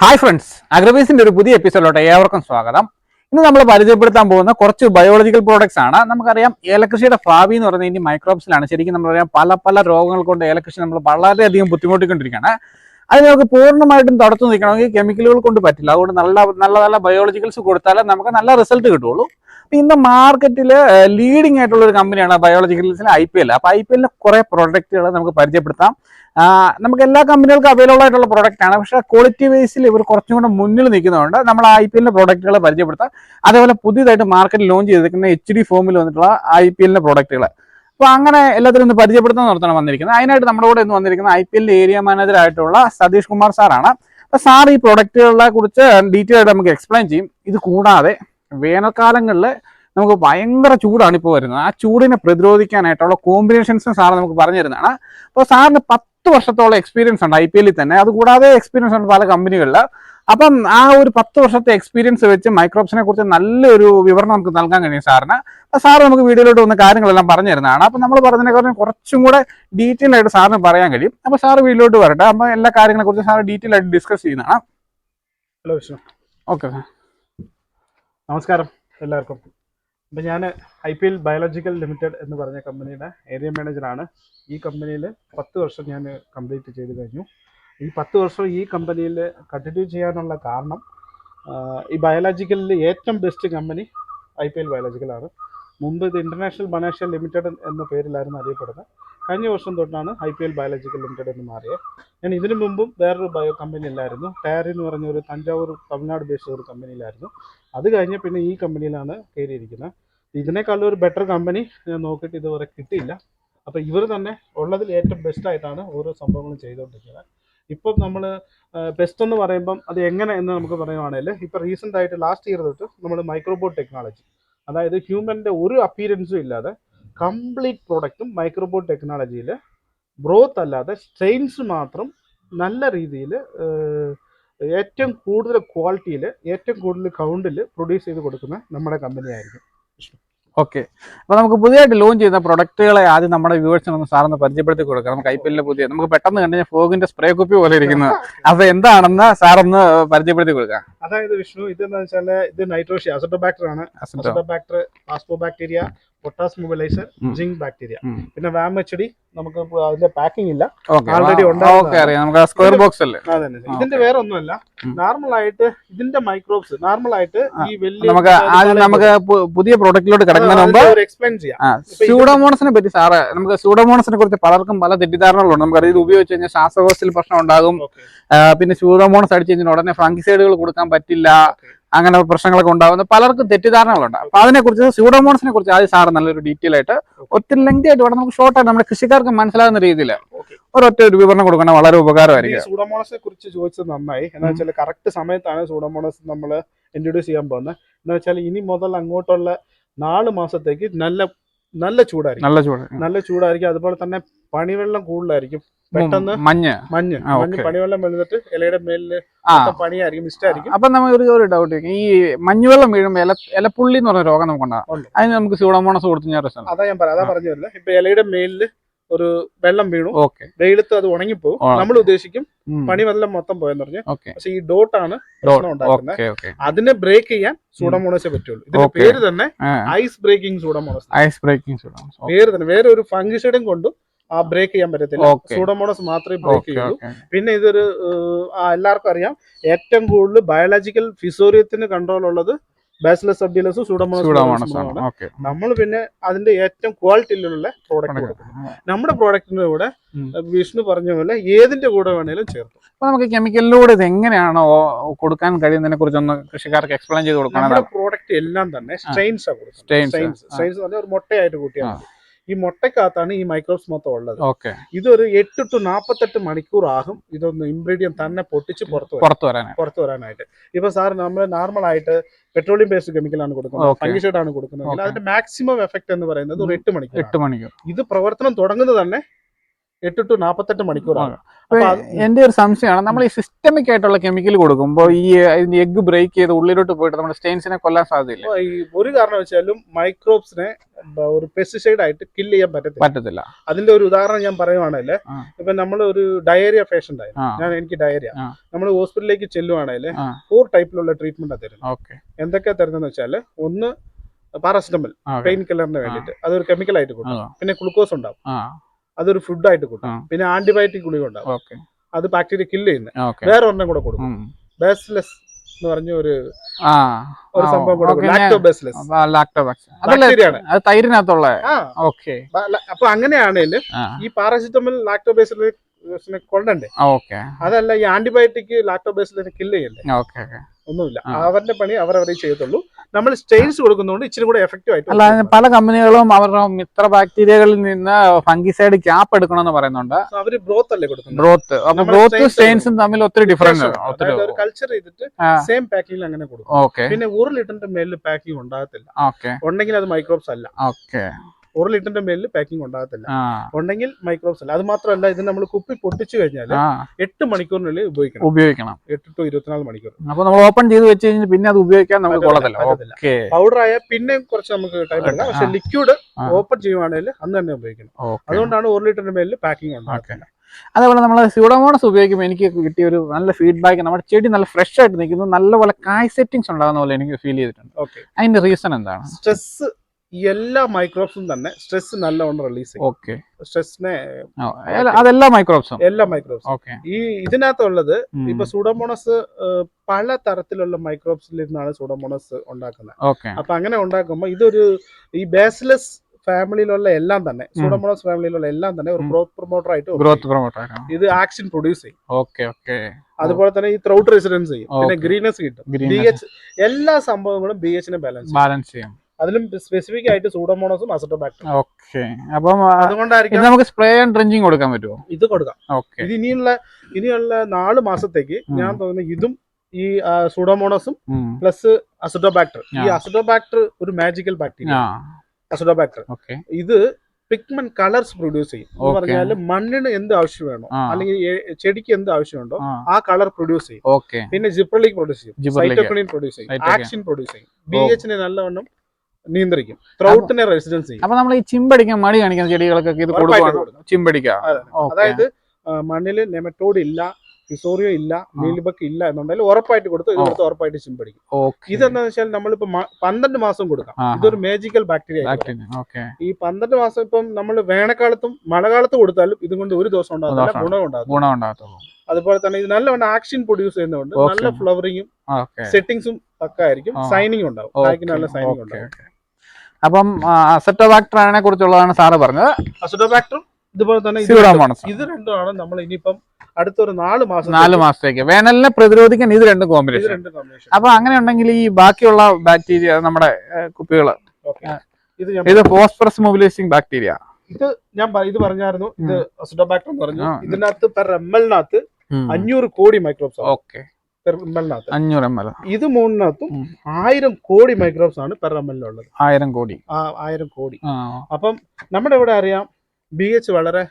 Hi friends അഗ്രബീസിന്റെ ഒരു പുതിയ എപ്പിസോഡിലോട്ട് ഏവർക്കും സ്വാഗതം. ഇന്ന് നമ്മൾ പരിചയപ്പെടുത്താൻ പോകുന്ന കുറച്ച് ബയോളജിക്കൽ പ്രോഡക്ട്സ് ആണ്. നമുക്കറിയാം ഏലകൃഷിയുടെ ഭാവി എന്ന് പറയുന്നത് ഇനി മൈക്രോബ്സിലാണ് ശരിക്കും നമ്മളറിയാം പല പല രോഗങ്ങൾ കൊണ്ട് ഏലകൃഷി നമ്മൾ വളരെയധികം ബുദ്ധിമുട്ടിക്കൊണ്ടിരിക്കുകയാണ്. അത് നമുക്ക് പൂർണമായിട്ടും തുടച്ചു നിൽക്കണമെങ്കിൽ കെമിക്കലുകൾ കൊണ്ട് പറ്റില്ല. അതുകൊണ്ട് നല്ല നല്ല നല്ല ബയോളജിക്കൽസ് കൊടുത്താലേ നമുക്ക് നല്ല റിസൾട്ട് കിട്ടുള്ളൂ ഇന്ന് മാർക്കറ്റിൽ ലീഡിംഗ് ആയിട്ടുള്ള ഒരു കമ്പനിയാണ് ബയോളജിക്കൽ ഐ പി എൽ അപ്പൊ ഐ പി എല്ലിന് കുറെ പ്രൊഡക്റ്റുകൾ നമുക്ക് പരിചയപ്പെടുത്താം. നമുക്ക് എല്ലാ കമ്പനികൾക്കും അവൈലബിൾ ആയിട്ടുള്ള പ്രോഡക്റ്റ് ആണ്. പക്ഷേ ക്വാളിറ്റി വൈസിൽ ഇവർ കുറച്ചും കൂടെ മുന്നിൽ നിൽക്കുന്നതുകൊണ്ട് നമ്മൾ ഐ പി എല്ലിന്റെ പ്രോഡക്റ്റുകൾ പരിചയപ്പെടുത്താം. അതേപോലെ പുതിയതായിട്ട് മാർക്കറ്റിൽ ലോഞ്ച് ചെയ്തിരിക്കുന്ന എച്ച് ഡി ഫോമിൽ വന്നിട്ടുള്ള ഐ പി എല്ലിന്റെ പ്രോഡക്റ്റുകൾ അപ്പോൾ അങ്ങനെ എല്ലാത്തിനും ഒന്ന് പരിചയപ്പെടുത്താൻ നടത്തണം വന്നിരിക്കുന്നത്. അതിനായിട്ട് നമ്മുടെ കൂടെ ഇന്ന് വന്നിരിക്കുന്ന ഐ പി എല്ലിന്റെ ഏരിയ മാനേജർ ആയിട്ടുള്ള സതീഷ് കുമാർ സാറാണ്. അപ്പോൾ സാർ ഈ പ്രോഡക്റ്റുകളെ കുറിച്ച് ഡീറ്റെയിൽ ആയിട്ട് നമുക്ക് എക്സ്പ്ലെയിൻ ചെയ്യും. ഇത് കൂടാതെ വേനൽക്കാലങ്ങളിൽ നമുക്ക് ഭയങ്കര ചൂടാണ് ഇപ്പോൾ വരുന്നത്. ആ ചൂടിനെ പ്രതിരോധിക്കാനായിട്ടുള്ള കോമ്പിനേഷൻസും സാർ നമുക്ക് പറഞ്ഞു തരുന്നതാണ്. അപ്പോൾ സാറിന് പത്ത് വർഷത്തോളം എക്സ്പീരിയൻസ് ഉണ്ട് ഐ പി എല്ലിൽ തന്നെ. അതുകൂടാതെ എക്സ്പീരിയൻസ് ഉണ്ട് പല കമ്പനികളിൽ അപ്പം ആ ഒരു പത്ത് വർഷത്തെ എക്സ്പീരിയൻസ് വെച്ച് മൈക്രോബ്സിനെ കുറിച്ച് നല്ലൊരു വിവരണം നമുക്ക് നൽകാൻ കഴിയും സാറിന്. അപ്പം സാർ നമുക്ക് വീഡിയോയിലോട്ട് വന്ന കാര്യങ്ങളെല്ലാം പറഞ്ഞു തരുന്നതാണ്. അപ്പം നമ്മൾ പറഞ്ഞതിനെക്കാളും കുറച്ചും കൂടെ ഡീറ്റെയിൽ ആയിട്ട് സാറിന് പറയാൻ കഴിയും. അപ്പം സാർ വീഡിയോയിലോട്ട് വരട്ടെ. അപ്പം എല്ലാ കാര്യങ്ങളെ കുറിച്ച് സാർ ഡീറ്റെയിൽ ആയിട്ട് ഡിസ്കസ് ചെയ്യുന്നതാണ്. ഹലോ വിഷ്ണു. ഓക്കെ നമസ്കാരം എല്ലാവർക്കും. അപ്പം ഞാൻ I P L biological limited എന്ന് പറഞ്ഞ കമ്പനിയുടെ ഏരിയ മാനേജറാണ് ഈ കമ്പനിയിൽ പത്ത് വർഷം ഞാൻ കംപ്ലീറ്റ് ചെയ്ത് കഴിഞ്ഞു. ഈ പത്ത് വർഷം ഈ കമ്പനിയിൽ കണ്ടിന്യൂ ചെയ്യാനുള്ള കാരണം ഈ ബയോളജിക്കലിൽ ഏറ്റവും best company I P L ബയോളജിക്കലാണ് മുമ്പ് ഇത് ഇന്റർനാഷണൽ ബനാഷ്യ ലിമിറ്റഡ് എന്ന പേരിലായിരുന്നു അറിയപ്പെടുന്നത്. കഴിഞ്ഞ വർഷം തൊട്ടാണ് I P L biological limited എന്ന് മാറിയത് ഞാൻ ഇതിനു മുമ്പും വേറൊരു ബയോ കമ്പനിയിലായിരുന്നു. ടയർ എന്ന് പറഞ്ഞ ഒരു തഞ്ചാവൂർ തമിഴ്നാട് ബേസ്ഡ് ഒരു കമ്പനിയിലായിരുന്നു. അത് കഴിഞ്ഞ് പിന്നെ ഈ കമ്പനിയിലാണ് കയറിയിരിക്കുന്നത്. ഇതിനേക്കാളും ഒരു ബെറ്റർ കമ്പനി ഞാൻ നോക്കിയിട്ട് ഇതുവരെ കിട്ടിയില്ല. അപ്പോൾ ഇവർ തന്നെ ഉള്ളതിൽ ഏറ്റവും ബെസ്റ്റ് ആയിട്ടാണ് ഓരോ സംഭവങ്ങളും ചെയ്തുകൊണ്ടിരിക്കുന്നത്. ഇപ്പം നമ്മൾ ബെസ്റ്റ് എന്ന് പറയുമ്പം അത് എങ്ങനെ എന്ന് നമുക്ക് പറയുവാണെങ്കിൽ ഇപ്പോൾ റീസെന്റ് ആയിട്ട് ലാസ്റ്റ് ഇയർ തൊട്ട് നമ്മൾ മൈക്രോബോട്ട് ടെക്നോളജി അതായത് ഹ്യൂമന്റെ ഒരു അപ്പീരൻസും ഇല്ലാതെ കംപ്ലീറ്റ് പ്രോഡക്റ്റും മൈക്രോബോട്ട് ടെക്നോളജിയിൽ ഗ്രോത്ത് അല്ലാതെ സ്ട്രെയിൻസ് മാത്രം നല്ല രീതിയിൽ ഏറ്റവും കൂടുതൽ ക്വാളിറ്റിയിൽ ഏറ്റവും കൂടുതൽ കൗണ്ടിൽ പ്രൊഡ്യൂസ് ചെയ്ത് കൊടുക്കുന്ന നമ്മുടെ കമ്പനി ആയിരിക്കും. ഓക്കെ അപ്പൊ നമുക്ക് പുതിയതായിട്ട് ലോഞ്ച് ചെയ്യുന്ന പ്രൊഡക്റ്റുകളെ ആദ്യം നമ്മുടെ വ്യൂവേഴ്സിന് ഒന്ന് സാറൊന്ന് പരിചയപ്പെടുത്തി കൊടുക്കാം. നമുക്ക് ഐ പി എല്ലിലെ പുതിയ നമുക്ക് പെട്ടെന്ന് കണ്ടു കഴിഞ്ഞാൽ ഫോഗിന്റെ സ്പ്രേ കുപ്പി പോലെ ഇരിക്കുന്നത് അത് എന്താണെന്ന് സാറൊന്ന് പരിചയപ്പെടുത്തി കൊടുക്കാം. അതായത് വിഷ്ണു ഇത് ഇതെന്ന് വെച്ചാൽ ഇത് നൈട്രോഷി അസറ്റോബാക്ടർ ആണ്. Azotobacter phospho bacteria potash mobiliser. Zinc bacteria. പിന്നെ വാം എച്ച് ഡി നമുക്ക് അതിന്റെ പാക്കിംഗ് ഇല്ല. നമുക്ക് സ്ക്വയർ ബോക്സ് അല്ലേ? ഇതിന്റെ വേറെ ഒന്നുമല്ല നോർമൽ ആയിട്ട് ഇതിന്റെ മൈക്രോബ്സ് നോർമൽ ആയിട്ട് ഈ വലിയ നമുക്ക് ആദ്യം നമുക്ക് പുതിയ പ്രോഡക്റ്റിലോട്ട് കിടക്കുന്നതിന് മുമ്പ് എക്സ്പ്ലെയിൻ ചെയ്യാം. സ്യൂഡോമോണസിനെ പറ്റി സാറ് നമുക്ക് സ്യൂഡോമോണസിനെ കുറിച്ച് പലർക്കും പല തെറ്റിദ്ധാരണകളുണ്ട്. നമുക്ക് ഇത് ഉപയോഗിച്ച് കഴിഞ്ഞാൽ ശ്വാസകോശത്തിൽ പ്രശ്നം ഉണ്ടാകും. പിന്നെ സ്യൂഡോമോണസ് അടിച്ചു കഴിഞ്ഞാൽ ഉടനെ ഫംഗിസൈഡുകൾ കൊടുക്കാൻ പറ്റില്ല. അങ്ങനെ പ്രശ്നങ്ങളൊക്കെ ഉണ്ടാകുന്ന പലർക്കും തെറ്റിദ്ധാരണകളുണ്ട്. അപ്പൊ അതിനെക്കുറിച്ച് കുറിച്ച് സ്യൂഡോമോണസിനെ കുറിച്ച് ആദ്യം സാറ് നല്ലൊരു ഡീറ്റെയിൽ ആയിട്ട് ഒത്തിരി ലെങ്തി ആയിട്ട് വേണം നമുക്ക് ഷോർട്ട് ആയിട്ട് നമ്മുടെ കൃഷിക്കാർക്ക് മനസ്സിലാകുന്ന രീതിയിൽ. ഒരൊറ്റ ഒരു വിവരണം കൊടുക്കണം വളരെ ഉപകാരമായിരിക്കും. സൂഡോമോണസിനെ കുറിച്ച് ചോദിച്ചത് നന്നായി. എന്താ വെച്ചാൽ കറക്റ്റ് സമയത്താണ് സൂഡോമോണസ് നമ്മൾ ഇൻട്രൊഡ്യൂസ് ചെയ്യാൻ പോകുന്നത്. എന്താ വെച്ചാൽ ഇനി മുതൽ അങ്ങോട്ടുള്ള നാല് മാസത്തേക്ക് നല്ല നല്ല ചൂടായിരിക്കും. നല്ല ചൂട്. നല്ല ചൂടായിരിക്കും. അതുപോലെ തന്നെ പണിവെള്ളം കൂടുതലായിരിക്കും. പെട്ടെന്ന് മഞ്ഞ്. മഞ്ഞ്. മഞ്ഞ്. പണിവെള്ളം വീഴുന്നിട്ട് ഇലയുടെ മേലിൽ പണിയായിരിക്കും മിസ്റ്റായിരിക്കും അപ്പൊ നമുക്ക് ഒരു ഒരു ഡൗട്ട് ഈ മഞ്ഞുവെള്ളം വീഴുമ്പോൾ ഇല ഇലപ്പുള്ളി എന്ന് പറഞ്ഞ രോഗം നമുക്ക് ഉണ്ടാകും അതിന് നമുക്ക് സ്യൂഡോമോണസ് കൊടുത്തു ഞാൻ പ്രശ്നം അതാ ഞാൻ പറയാം അതാ പറഞ്ഞു തരില്ല ഇപ്പൊ ഇലയുടെ മേലിൽ ഒരു വെള്ളം വീണു. ഓക്കെ. വെയിലത്ത് അത് ഉണങ്ങിപ്പോകും ആ. നമ്മൾ ഉദ്ദേശിക്കും പണിവെള്ളം മൊത്തം പോയെന്ന് പറഞ്ഞു. പക്ഷെ ഈ ഡോട്ടാണ് പ്രശ്നം ഉണ്ടാക്കുന്നത്. Okay okay. അതിനെ ബ്രേക്ക് ചെയ്യാൻ സൂടമോണസേ പറ്റുള്ളൂ. ഇതിന്റെ. പേര് തന്നെ ice breaking pseudomonas ice breaking pseudomonas പേര് തന്നെ. വേറെ ഒരു ഫംഗിസൈഡും കൊണ്ടും ആ ബ്രേക്ക് ചെയ്യാൻ പറ്റത്തില്ല. സൂഡോമോണസ് മാത്രമേ ബ്രേക്ക് ചെയ്യൂ ചെയ്യുള്ളൂ. പിന്നെ ഇതൊരു എല്ലാവർക്കും അറിയാം. ഏറ്റവും കൂടുതൽ ബയോളജിക്കൽ ഫിസോറിയത്തിന് കൺട്രോൾ ഉള്ളത് ബാസിലസ് സബ്ഡിലസ് സൂഡോമോണസ് നമ്മൾ പിന്നെ അതിന്റെ ഏറ്റവും ക്വാളിറ്റിയിലുള്ള പ്രോഡക്റ്റ് കൊടുക്കും. നമ്മുടെ പ്രോഡക്റ്റിന്റെ കൂടെ വിഷ്ണു പറഞ്ഞ പോലെ ഏതിന്റെ കൂടെ വേണേലും ചേർക്കും. അപ്പൊ നമുക്ക് കെമിക്കലിലൂടെ ഇത് എങ്ങനെയാണോ കൊടുക്കാൻ കഴിയുന്നതിനെ കുറിച്ച് ഒന്ന് കൃഷിക്കാർക്ക് എക്സ്പ്ലെയിൻ ചെയ്ത് കൊടുക്കണം പ്രോഡക്റ്റ് എല്ലാം തന്നെ സ്ട്രെയിൻസ് ആണ് സ്ട്രെയിൻസ്. സ്ട്രെയിൻസ് പറഞ്ഞാൽ ഒരു മുട്ടയായിട്ട് കൂട്ടിയാണ് ഈ മുട്ടക്കകത്താണ് ഈ മൈക്രോബ്സ് മൊത്തം ഉള്ളത്. ഓക്കെ. ഇതൊരു എട്ട് ടു നാൽപ്പത്തെട്ട് മണിക്കൂർ ആകും. ഇതൊന്ന് ഇൻഗ്രീഡിയൻ തന്നെ പൊട്ടിച്ച് പുറത്ത് പുറത്തു വരാൻ പുറത്ത് വരാനായിട്ട്. ഇപ്പൊ സാർ നമ്മൾ നോർമൽ ആയിട്ട് പെട്രോളിയം ബേസ്ഡ് കെമിക്കലാണ് കൊടുക്കുന്നത്. ഫംഗിസൈഡ് ആണ് കൊടുക്കുന്നത്. അതിന്റെ മാക്സിമം എഫക്ട് എന്ന് പറയുന്നത് ഒരു എട്ട് മണിക്കൂർ എട്ട് മണിക്കൂർ. ഇത് പ്രവർത്തനം തുടങ്ങുന്നത് തന്നെ എട്ട് ടു നാപ്പത്തെട്ട് മണിക്കൂറാണ്. എന്റെ ഒരു സംശയമാണ് നമ്മൾ ഈ സിസ്റ്റമിക് ആയിട്ടുള്ള കെമിക്കൽ കൊടുക്കുമ്പോൾ ഈ ഇതിന്റെ എഗ് ബ്രേക്ക് ചെയ്ത് ഉള്ളിലോട്ട് പോയിട്ട് നമ്മുടെ സ്റ്റെയിൻസിനെ കൊല്ലാൻ സാധ്യതയില്ല. ഈ ഒരു കാരണം വെച്ചാലും മൈക്രോബ്സിനെ ഒരു പെസ്റ്റിസൈഡ് ആയിട്ട് കില്ല് ചെയ്യാൻ പറ്റത്തില്ല. പറ്റത്തില്ല. അതിന്റെ ഒരു ഉദാഹരണം ഞാൻ പറയുവാണെങ്കിൽ. ഇപ്പൊ നമ്മൾ ഒരു ഡയറിയ പേഷ്യന്റ് ആയി ഞാൻ എനിക്ക് ഡയറിയ നമ്മൾ ഹോസ്പിറ്റലിലേക്ക് ചെല്ലുവാണെങ്കിൽ ഫോർ ടൈപ്പിലുള്ള ട്രീറ്റ്മെന്റ് തരുന്നത്. ഓക്കെ. എന്തൊക്കെ തരുന്നതെന്ന് വെച്ചാൽ ഒന്ന് പാരസിറ്റമോൾ പെയിൻ കില്ലറിന് വേണ്ടിയിട്ട്. അതൊരു കെമിക്കൽ ആയിട്ട് കൊടുക്കും. പിന്നെ ഗ്ലൂക്കോസ് ഉണ്ടാവും. ആ. അതൊരു ഫുഡ് ആയിട്ട് കൊടുക്കും. പിന്നെ ആന്റിബയോട്ടിക് ഗുളിക ഉണ്ടാവും. അത് ബാക്ടീരിയ കില്ല് ചെയ്യുന്നത്. വേറെ ഒരെണ്ണം കൂടെ കൊടുക്കും. ബേസ്ലെസ് എന്ന് പറഞ്ഞ ഒരു ഒരു സംഭവം തൈരിനകത്തുള്ള. അപ്പൊ അങ്ങനെയാണെങ്കിൽ ആ. ഈ പാരസിറ്റമൽ ലാക്ടോബേസിലെ കൊണ്ടേ കൊണ്ടണ്ടേ അതല്ല ഈ ആന്റിബയോട്ടിക് ലാക്ടോബേസിലെ കില്ല് ചെയ്യല്ലേ ഒന്നുമില്ല. അവരുടെ പണി അവർ അവരവരെ ചെയ്യത്തുള്ളൂ. നമ്മൾ സ്റ്റെയിൻസ് കൊടുക്കുന്നതുകൊണ്ട് ഇച്ചിരി കൂടെ എഫക്റ്റീവ് ആയിട്ട് അല്ല പല കമ്പനികളും അവരുടെ മിത്ര ബാക്ടീരിയകളിൽ നിന്ന് ഫംഗിസൈഡ് ക്യാപ്പ് എടുക്കണമെന്ന് പറയുന്നുണ്ട്. അവർ ബ്രോത്ത് അല്ലേ കൊടുക്കുന്നത്? ബ്രോത്ത് അപ്പൊ ബ്രോത്ത് സ്റ്റെയിൻസും തമ്മിൽ ഒത്തിരി ഡിഫറൻസ്. ഒത്തിരി കൾച്ചർ ചെയ്തിട്ട് സെയിം പാക്കിങ്ങിൽ അങ്ങനെ കൊടുക്കും. ഓക്കേ പിന്നെ ഒരു ലിറ്ററിന്റെ മേലിൽ പാക്കിംഗ് ഉണ്ടാകത്തില്ല. ഉണ്ടെങ്കിൽ അത് മൈക്രോബ്സ് അല്ല. ഓക്കെ ഒരു ലിറ്ററിന്റെ മേലിൽ പാക്കിംഗ് ഉണ്ടാകത്തില്ല. ഉണ്ടെങ്കിൽ മൈക്രോബ്സ് അല്ല. അത് മാത്രമല്ല ഇത് നമ്മൾ കുപ്പി പൊട്ടിച്ചു കഴിഞ്ഞാൽ എട്ട് മണിക്കൂറിനുള്ളിൽ ഉപയോഗിക്കണം. ഉപയോഗിക്കണം. എട്ട് ടു ഇരുപത്തിനാല് മണിക്കൂർ. അപ്പൊ നമ്മൾ ഓപ്പൺ ചെയ്ത് വെച്ച് കഴിഞ്ഞാൽ പിന്നെ അത് ഉപയോഗിക്കാൻ നമുക്ക് കൊള്ളത്തില്ല. പൗഡർ ആയാൽ പിന്നെയും കുറച്ച് നമുക്ക് ടൈം എടുക്കാം പക്ഷെ ലിക്വിഡ് ഓപ്പൺ ചെയ്യുവാണെങ്കിൽ അന്ന് തന്നെ ഉപയോഗിക്കണം. അതുകൊണ്ടാണ് ഒരു ലിറ്ററിന്റെ മേലിൽ പാക്കിംഗ് ഉണ്ടാക്കുന്നത് അതേപോലെ നമ്മൾ സ്യൂഡോമോണസ് ഉപയോഗിക്കുമ്പോൾ എനിക്ക് കിട്ടിയ ഒരു നല്ല ഫീഡ്ബാക്ക് നമ്മുടെ ചെടി നല്ല ഫ്രഷ് ആയിട്ട് നിൽക്കുന്നു. നല്ലപോലെ കായ് സെറ്റിംഗ്സ് ഉണ്ടാകുന്ന പോലെ എനിക്ക് ഫീൽ ചെയ്തിട്ടുണ്ട്. ഓക്കെ അതിന്റെ റീസൺ എന്താണ്? സ്ട്രെസ് എല്ലാ മൈക്രോബ്സും തന്നെ സ്ട്രെസ് നല്ലവണ്ണം റിലീസ് ചെയ്യും. ഓക്കെ സ്ട്രെസ്സിനെ അതെല്ലാ മൈക്രോബ്സും എല്ലാ മൈക്രോബ്സും ഓക്കെ ഈ ഇതിനകത്തുള്ളത് ഇപ്പൊ സൂഡോമോണസ് പല തരത്തിലുള്ള മൈക്രോബ്സിൽ നിന്നാണ് സൂഡോമോണസ് ഉണ്ടാക്കുന്നത്. ഓക്കെ അപ്പൊ അങ്ങനെ ഉണ്ടാക്കുമ്പോൾ ഇതൊരു ഈ ബേസ്ലെസ് ഫാമിലിയിലുള്ള എല്ലാം തന്നെ സൂഡോമോണസ് ഫാമിലിയിലുള്ള എല്ലാം തന്നെ ഒരു. ഗ്രോത്ത് പ്രൊമോട്ടർ ആയിട്ട് ഗ്രോത്ത്. പ്രൊമോട്ടർ ഇത് ആക്ഷൻ പ്രൊഡ്യൂസ് ചെയ്യും. ഓക്കെ ഓക്കെ അതുപോലെ തന്നെ ഈ ത്രൗട്ട് റെസിഡൻസ് ചെയ്യും. പിന്നെ. ഗ്രീനസ് കിട്ടും. ബി എച്ച് എല്ലാ സംഭവങ്ങളും ബി എച്ചിനെ ബാലൻസ് ബാലൻസ് ചെയ്യാം. അതിലും സ്പെസിഫിക് ആയിട്ട് സൂഡോമോണസും അസറ്റോബാക്ടറും ഓക്കെ അപ്പം ആ, ഇത് അതുകൊണ്ടായിരിക്കും നമുക്ക് സ്പ്രേ ആൻഡ് ഡ്രിഞ്ചിങ് കൊടുക്കാൻ പറ്റുമോ ഇത് കൊടുക്കാം. ഓക്കെ ഇത് ഇനിയുള്ള ഇനിയുള്ള നാല് മാസത്തേക്ക് ഞാൻ തോന്നുന്നു ഇതും ഈ സൂഡോമോണസും പ്ലസ് അസറ്റോബാക്ടർ ഈ അസറ്റോബാക്ടർ ഒരു മാജിക്കൽ ബാക്ടീരിയ അസറ്റോബാക്ടർ ഇത് പിഗ്മെന്റ് കളേഴ്സ് പ്രൊഡ്യൂസ് ചെയ്യും. എന്ന്. പറഞ്ഞാൽ മണ്ണിന് എന്ത് ആവശ്യം വേണോ അല്ലെങ്കിൽ ചെടിക്ക് എന്ത് ആവശ്യമുണ്ടോ ആ. കളർ പ്രൊഡ്യൂസ് ചെയ്യും. പിന്നെ ജിപ്രലിക് പ്രൊഡ്യൂസ് ചെയ്യും. സൈറ്റോക്കണിൻ പ്രൊഡ്യൂസ് ചെയ്യും. ആക്സിൻ പ്രൊഡ്യൂസ് ചെയ്യും. ബി എച്ചിനെ നല്ലവണ്ണം നിയന്ത്രിക്കും. ത്രൗട്ടിനെ റെസിഡൻസ് ചെയ്യും. അപ്പൊ നമ്മൾ ഈ ചിമ്പടിക്കാൻ മടി കാണിക്കുന്ന ചെടികൾക്കൊക്കെ ഇത് കൊടുക്കുകയാണ് കൊടുക്കുക ചിമ്പടിക്കാം? അതായത് മണ്ണിൽ നെമറ്റോഡ് ഇല്ല ഫിസോറിയോ ഇല്ല മീലിബക്ക് ഇല്ല എന്നുണ്ടെങ്കിൽ ഉറപ്പായിട്ട് കൊടുത്തു ഇത്. കൊടുത്ത് ഉറപ്പായിട്ട് ചിമ്പടിക്കും. ഓക്കെ. ഇതെന്താണെന്ന് വെച്ചാൽ നമ്മളിപ്പോ പന്ത്രണ്ട് മാസം കൊടുക്കാം. ഇതൊരു മേജിക്കൽ ബാക്ടീരിയ ഈ പന്ത്രണ്ട് മാസം ഇപ്പം നമ്മൾ വേനൽക്കാലത്തും മഴക്കാലത്തും കൊടുത്താലും ഇതുകൊണ്ട് ഒരു ദിവസം ഉണ്ടാകത്തില്ല ദോഷം ഗുണം ഉണ്ടാകും ഗുണം ഉണ്ടാകത്തുള്ളൂ അതുപോലെ തന്നെ ഇത് നല്ലവണ്ണം ആക്ഷൻ പ്രൊഡ്യൂസ് ചെയ്യുന്നതുകൊണ്ട് നല്ല ഫ്ലവറിങ്ങും സെറ്റിങ്സും സെറ്റിംഗ്സും ഒക്കെ ആയിരിക്കും. സൈനിങ് ഉണ്ടാവും. നല്ല സൈനിങ് ഉണ്ടാവും. അപ്പം അസറ്റോബാക്ടറിനെ കുറിച്ചുള്ളതാണ് സാറ് പറഞ്ഞത്. അസറ്റോബാക്ടറും ഇതുപോലെ തന്നെ ഇത് രണ്ടുമാണ് നമ്മൾ ഇനിയിപ്പം അടുത്തൊരു നാല് മാസം നാല് മാസത്തേക്ക്. വേനലിനെ പ്രതിരോധിക്കാൻ ഇത് രണ്ടും കോമ്പിനേഷൻ അപ്പൊ അങ്ങനെ ഉണ്ടെങ്കിൽ ഈ ബാക്കിയുള്ള ബാക്ടീരിയ നമ്മുടെ കുപ്പികൾ ഇത് ഫോസ്ഫറസ് മൊബിലൈസിങ് ബാക്ടീരിയ ഇത് ഞാൻ ഇത് പറഞ്ഞായിരുന്നു. ഇത് അസുഡോബാക്ടർ പറഞ്ഞു. ഇതിനകത്ത് പെർ എം എല്ലിനകത്ത് അഞ്ഞൂറ് കോടി മൈക്രോബ്സ് ഓക്കെ. അഞ്ഞൂറ് എം എൽ ഇത് മൂന്നിനകത്തും. ആയിരം കോടി മൈക്രോബ്സ് ആണ് പെർ എം എല്ലിലുള്ളത് ആയിരം കോടി. ആ ആയിരം കോടി. അപ്പം നമ്മുടെ ഇവിടെ അറിയാം ബി എച്ച് വളരെ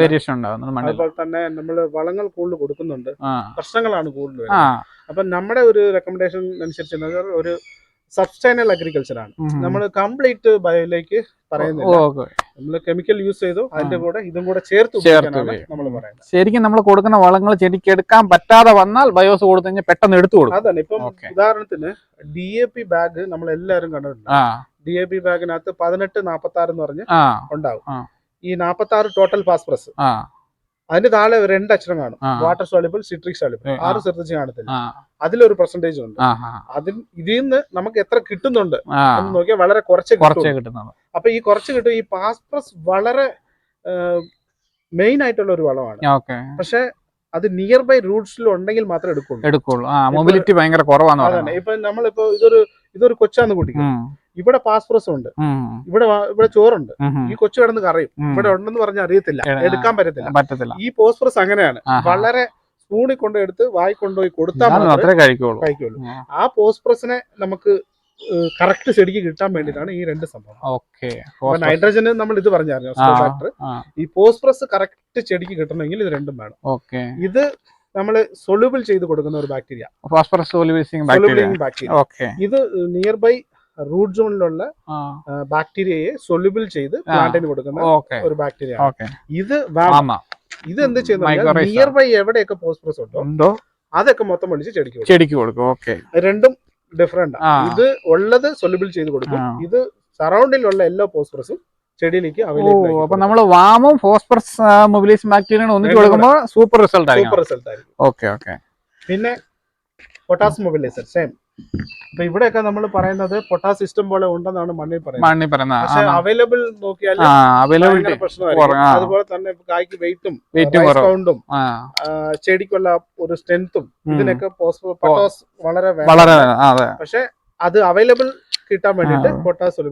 വേരിയേഷൻ ഉണ്ടാകുന്നത് അതുപോലെ തന്നെ നമ്മൾ വളങ്ങൾ കൂടുതൽ കൊടുക്കുന്നുണ്ട്. പ്രശ്നങ്ങളാണ് കൂടുതൽ അപ്പം നമ്മുടെ ഒരു റെക്കമെൻഡേഷൻ അനുസരിച്ച് ഒരു സബ്സ്റ്റൈനൽ അഗ്രികൾച്ചർ ആണ്. നമ്മൾ കംപ്ലീറ്റ് ബയോയിലേക്ക് പറയുന്നത് നമ്മൾ കെമിക്കൽ യൂസ് ചെയ്തു അതിന്റെ കൂടെ ഇതും കൂടെ ചേർത്ത് ചേർത്ത് നമ്മൾ പറയുന്നത്. ശരിക്കും നമ്മൾ കൊടുക്കുന്ന വളങ്ങൾ ചെടിക്ക് എടുക്കാൻ പറ്റാതെ വന്നാൽ ബയോസ് കൊടുത്തു കഴിഞ്ഞാൽ പെട്ടെന്ന് എടുത്തു കൊടുക്കും. അതാണ് ഇപ്പം ഉദാഹരണത്തിന് ഡി എ പി ബാഗ് നമ്മൾ എല്ലാവരും കണ്ടിട്ടുണ്ട്. ഡി എ പി ബാഗിനകത്ത് പതിനെട്ട് നാപ്പത്തി ആറ് എന്ന് പറഞ്ഞ് ഉണ്ടാവും. ഈ നാപ്പത്തി ആറ് ടോട്ടൽ ഫാസ്ഫറസ് ആ. അതിന്റെ താഴെ രണ്ട് അക്ഷരം കാണും. വാട്ടർ സോളിബിൾ സിട്രിക് സോളിബിൾ ആറ് ശ്രദ്ധിച്ച് കാണത്തില്ല. അതിലൊരു പെർസെന്റേജ് ഉണ്ട്. അതിൽ ഇതിൽ നിന്ന് നമുക്ക് എത്ര കിട്ടുന്നുണ്ട് എന്ന് നോക്കിയാൽ വളരെ കുറച്ച് കിട്ടുന്നത് അപ്പൊ ഈ കുറച്ച് കിട്ടും ഈ പാസ്പ്രസ് വളരെ മെയിൻ ആയിട്ടുള്ള ഒരു വളമാണ്. പക്ഷെ അത് നിയർ ബൈ റൂട്ട്സിൽ ഉണ്ടെങ്കിൽ മാത്രമേ എടുക്കുള്ളൂ. എടുക്കുള്ളൂ. മൊബിലിറ്റി ഭയങ്കര കുറവാണ് ഇപ്പൊ നമ്മളിപ്പോ ഇതൊരു ഇതൊരു കൊച്ചാന്ന് കുട്ടിക്കും. ഇവിടെ പാസ്പോർസ് ഉണ്ട്. ഇവിടെ ഇവിടെ ചോറുണ്ട്. ഈ കൊച്ചു കിടന്ന് കറിയും ഇവിടെ ഉണ്ടെന്ന് പറഞ്ഞാൽ അറിയത്തില്ല. എടുക്കാൻ പറ്റത്തില്ല. പറ്റത്തില്ല. ഈ ഫോസ്ഫറസ് അങ്ങനെയാണ്. വളരെ സ്പൂണിൽ കൊണ്ട് എടുത്ത് വായി കൊണ്ടുപോയി കൊടുത്താൽ മാത്രമേ കഴിക്കുള്ളൂ. ആ പോസ്പ്രസിനെ നമുക്ക് കറക്റ്റ് ചെടിക്ക് കിട്ടാൻ വേണ്ടിയിട്ടാണ് ഈ രണ്ട് സംഭവം. ഓക്കെ. നൈട്രജന് നമ്മൾ ഇത് പറഞ്ഞായിരുന്നു ഈ ഫോസ്ഫറസ് കറക്റ്റ് ചെടിക്ക് കിട്ടണമെങ്കിൽ ഇത് രണ്ടും വേണം. ഓക്കെ. ഇത് നമ്മൾ സൊല്യൂബിൾ ചെയ്ത് കൊടുക്കുന്ന ഒരു ബാക്ടീരിയ ഫോസ്ഫറസ് സൊല്യൂബിളിംഗ് ബാക്ടീരിയ ഇത് നിയർ ബൈ റൂട്ട് സോണിലുള്ള ബാക്ടീരിയയെ സൊല്യൂബിൾ ചെയ്ത് പ്ലാന്റിന് കൊടുക്കുന്ന ഒരു ബാക്ടീരിയ ഇത് ഇത് എന്ത് ചെയ്യുന്നത്. നിയർ ബൈ എവിടെയൊക്കെ ഫോസ്ഫറസ് ഉണ്ടോ അതൊക്കെ മൊത്തം ഒഴിച്ച് ചെടിക്ക് കൊടുക്കും. ചെടിക്ക് കൊടുക്കും. ഓക്കെ. രണ്ടും ഡിഫറെന്റ്. ഇത് ഉള്ളത് സൊല്യൂബിൾ ചെയ്ത് കൊടുക്കും. ഇത് സറൗണ്ടിലുള്ള എല്ലാ പോസ്പ്രസും ചെടിയിലേക്ക് അവൈലബിൾ അപ്പൊ നമ്മൾ വാമും ഫോസ്ഫറസ് മൊബിലൈസ് ബാക്ടീരിയ ഒന്നിച്ച് കൊടുക്കുമ്പോൾ സൂപ്പർ റിസൾട്ട് സൂപ്പർ റിസൾട്ട് ആയിരിക്കും. Okay okay. പിന്നെ പൊട്ടാസ് മൊബിലൈസർ സെയിം അപ്പൊ ഇവിടെയൊക്കെ നമ്മൾ പറയുന്നത് പൊട്ടാസ് സിസ്റ്റം പോലെ ഉണ്ടെന്നാണ് മണ്ണിൽ പറയുന്നത്. മണ്ണിൽ പറയുന്നത്. അവൈലബിൾ നോക്കിയാൽ അവൈലബിലിറ്റി പ്രശ്നമായിരിക്കും. അതുപോലെ തന്നെ കായ്ക്ക് വെയിറ്റും വെയിറ്റും കൗണ്ടും ചെടിക്കുള്ള ഒരു സ്ട്രെങ്ത്തും. ഇതിനൊക്കെ പൊട്ടാസ് വളരെ വളരെ പക്ഷെ അത് അവൈലബിൾ കിട്ടാൻ വേണ്ടിട്ട് പൊട്ടാസ്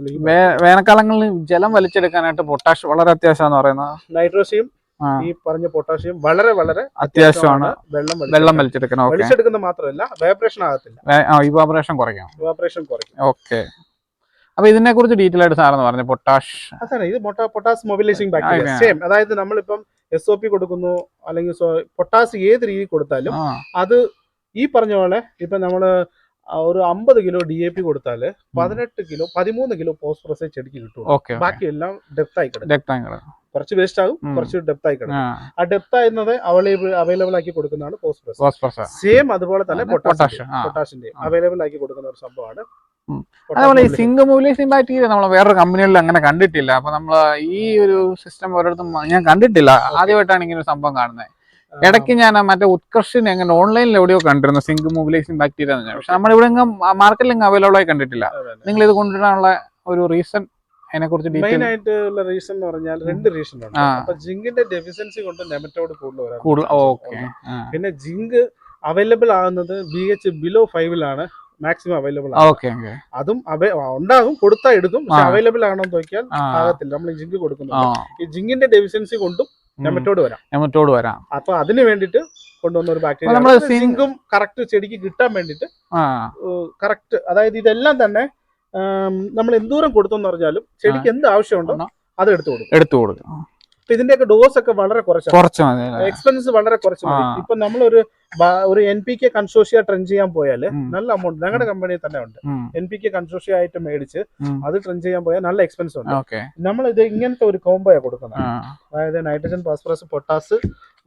വേനൽക്കാലങ്ങളിൽ ജലം വലിച്ചെടുക്കാനായിട്ട് പൊട്ടാഷ് വളരെ അത്യാവശ്യം പറയുന്നത്. നൈട്രോസിയം ഈ പറഞ്ഞ പൊട്ടാഷ്യം വളരെ വളരെ അത്യാവശ്യമാണ്. വെള്ളം വെള്ളം വലിച്ചെടുക്കണം. വലിച്ചെടുക്കുന്ന മാത്രമല്ല വേപ്പറേഷൻ ആകത്തില്ല. ഇവാപറേഷൻ കുറയ്ക്കാം ഇവാപറേഷൻ കുറയ്ക്കും. ഓക്കെ. അപ്പൊ ഇതിനെ കുറിച്ച് ഡീറ്റെയിൽ ആയിട്ട് സാറെന്ന് പറഞ്ഞു പൊട്ടാഷ്. സാറേ ഇത് പൊട്ടാസ് മൊബിലൈസിംഗ് ബാക്ടീരിയ സെയിം അതായത് നമ്മളിപ്പം എസ് ഒ പി കൊടുക്കുന്നു അല്ലെങ്കിൽ പൊട്ടാസ് ഏത് രീതിയിൽ കൊടുത്താലും അത് ഈ പറഞ്ഞ പോലെ ഇപ്പൊ നമ്മൾ ഒരു അമ്പത് കിലോ ഡി എ പി കൊടുത്താൽ പതിനെട്ട് കിലോ പതിമൂന്ന് കിലോ ഫോസ്ഫറസേ ചെടിക്ക് കിട്ടും ബാക്കിയെല്ലാം ഡെപ്ത് ആയി കിടക്കും. കുറച്ച് വേസ്റ്റ് ആകും കുറച്ച് ഡെപ്ത് ആയി കിടക്കും. ആ. ഡെപ്ത് ആയിരുന്നത് അവൈലബിൾ അവൈലബിൾ ആക്കി കൊടുക്കുന്നതാണ് ഫോസ്ഫറസ് സെയിം അതുപോലെ തന്നെ പൊട്ടാഷിന്റെ അവൈലബിൾ ആക്കി കൊടുക്കുന്ന ഒരു സംഭവമാണ്. അതേപോലെ ഈ mobilization. സിംഗ് മൂലേസിംഗ് ബാക്ടീരിയ നമ്മൾ വേറൊരു കമ്പനികളിൽ അങ്ങനെ കണ്ടിട്ടില്ല. അപ്പൊ നമ്മൾ ഈ ഒരു സിസ്റ്റം ഒരിടത്തും ഞാൻ കണ്ടിട്ടില്ല. ആദ്യമായിട്ടാണ് ഇങ്ങനെ ഒരു സംഭവം കാണുന്നത്. ഇടയ്ക്ക് ഞാൻ മറ്റേ ഉത്കർഷിന് എങ്ങനെ ഓൺലൈനിൽ എവിടെയോ കണ്ടിരുന്നു സിംഗ് മൂവിലേസിംഗ് ബാക്ടീരിയ എന്ന് പക്ഷെ നമ്മുടെ ഇവിടെ മാർക്കറ്റിൽ അവൈലബിൾ ആയി കണ്ടിട്ടില്ല. നിങ്ങൾ ഇത് കൊണ്ടുവരാനുള്ള ഒരു റീസൺ അതിനെ കുറിച്ച് മെയിൻ ആയിട്ട് ഉള്ള റീസൺ എന്ന് പറഞ്ഞാൽ രണ്ട് റീസൺ ഉണ്ട്. അപ്പൊ ജിങ്കിന്റെ ഡെഫിഷ്യൻസി കൊണ്ട് നെമറ്റോഡ് കൂടുതൽ ഓക്കെ. പിന്നെ ജിങ്ക് അവൈലബിൾ ആകുന്നത് ബി എച്ച് ബിലോ ഫൈവിലാണ് മാക്സിമം അവൈലബിൾ ഓക്കെ ഓക്കെ. അതും ഉണ്ടാകും കൊടുത്താൽ എടുക്കും. പക്ഷെ. അവൈലബിൾ ആണെന്ന് നോക്കിയാൽ ആ. ആകത്തില്ല. നമ്മൾ ജിങ്ക് കൊടുക്കുന്നു ഈ ജിങ്കിന്റെ ഡെഫിഷ്യൻസി കൊണ്ടും നെമറ്റോഡ് വരാം. നെമറ്റോഡ് വരാം. അപ്പൊ അതിന് വേണ്ടിട്ട് കൊണ്ടുവന്ന ഒരു ബാക്ടീരിയ നമ്മൾ സിങ്കും കറക്റ്റ് ചെടിക്ക് കിട്ടാൻ വേണ്ടിട്ട് കറക്റ്റ് അതായത് ഇതെല്ലാം തന്നെ നമ്മൾ എന്തോരം കൊടുത്തെന്ന് പറഞ്ഞാലും ചെടിക്ക് എന്ത് ആവശ്യമുണ്ടോ? അത് എടുത്തു കൊടുക്കും. എടുത്തു കൊടുക്കും. ഇതിന്റെയൊക്കെ ഡോസ് ഒക്കെ വളരെ കുറച്ചാണ്. എക്സ്പെൻസ് വളരെ കുറച്ച് മതി. ആ. ഇപ്പൊ നമ്മളൊരു ഒരു N P K consortia drench ചെയ്യാൻ പോയാൽ നല്ല അമൗണ്ട് ഞങ്ങളുടെ കമ്പനിയിൽ തന്നെ ഉണ്ട്. എൻ പി കെ കൺസോഷ്യ ആയിട്ട് മേടിച്ച് അത് ട്രെൻ ചെയ്യാൻ പോയാൽ നല്ല എക്സ്പെൻസ് ഉണ്ട്. നമ്മൾ ഇത് ഇങ്ങനത്തെ ഒരു കോംബോയാ കൊടുക്കുന്നത്. അതായത് nitrogen phosphorus potash